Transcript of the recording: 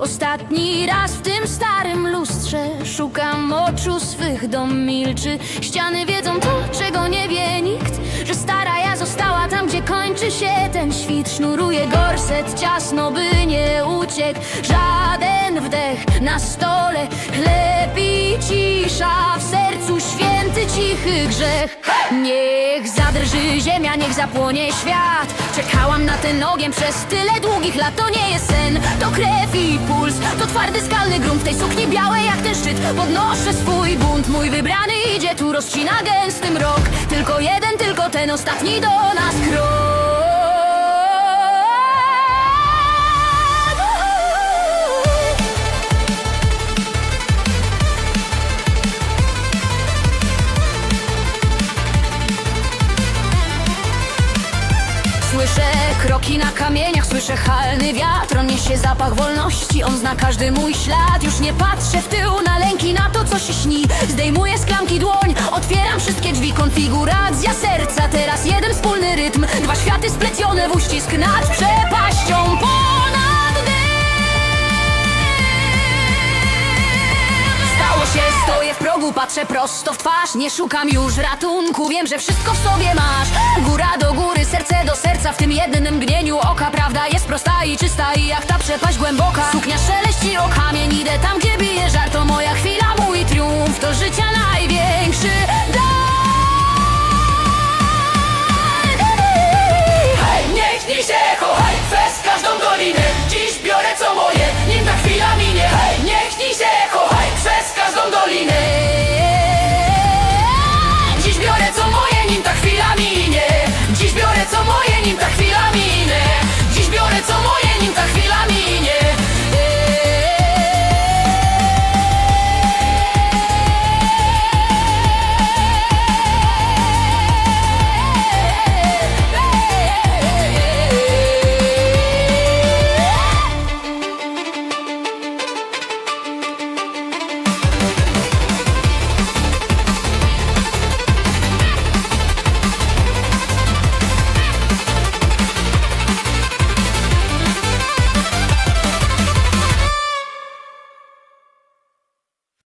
Ostatni raz w tym starym lustrze Szukam oczu swych, dom milczy. Ściany wiedzą to, Sznuruje gorset ciasno, by nie uciekł. Żaden wdech na stole Chleb i cisza. W sercu święty cichy grzech. Niech zadrży ziemia, niech zapłonie świat. Czekałam na ten ogień przez tyle długich lat. To nie jest sen, to krew i puls. To twardy skalny grunt w tej sukni białej jak ten szczyt. Podnoszę swój bunt, mój wybrany idzie Tu. Rozcina gęsty mrok. Tylko jeden, tylko ten ostatni do nas krok kroki na kamieniach, słyszę halny wiatr. On niesie zapach wolności, on zna każdy mój ślad. Już nie patrzę w tył na lęki, na to co się śni. Zdejmuję z klamki dłoń, otwieram wszystkie drzwi. Konfiguracja serca, teraz jeden wspólny rytm. Dwa światy splecione w uścisk nad przepaścią patrzę prosto w twarz Nie szukam już ratunku, wiem, że wszystko w sobie masz. Góra do góry, serce do serca. W tym jednym mgnieniu oka. Prawda jest prosta i czysta i jak ta przepaść głęboka. Suknia szeleści o kamień, idę tam, gdzie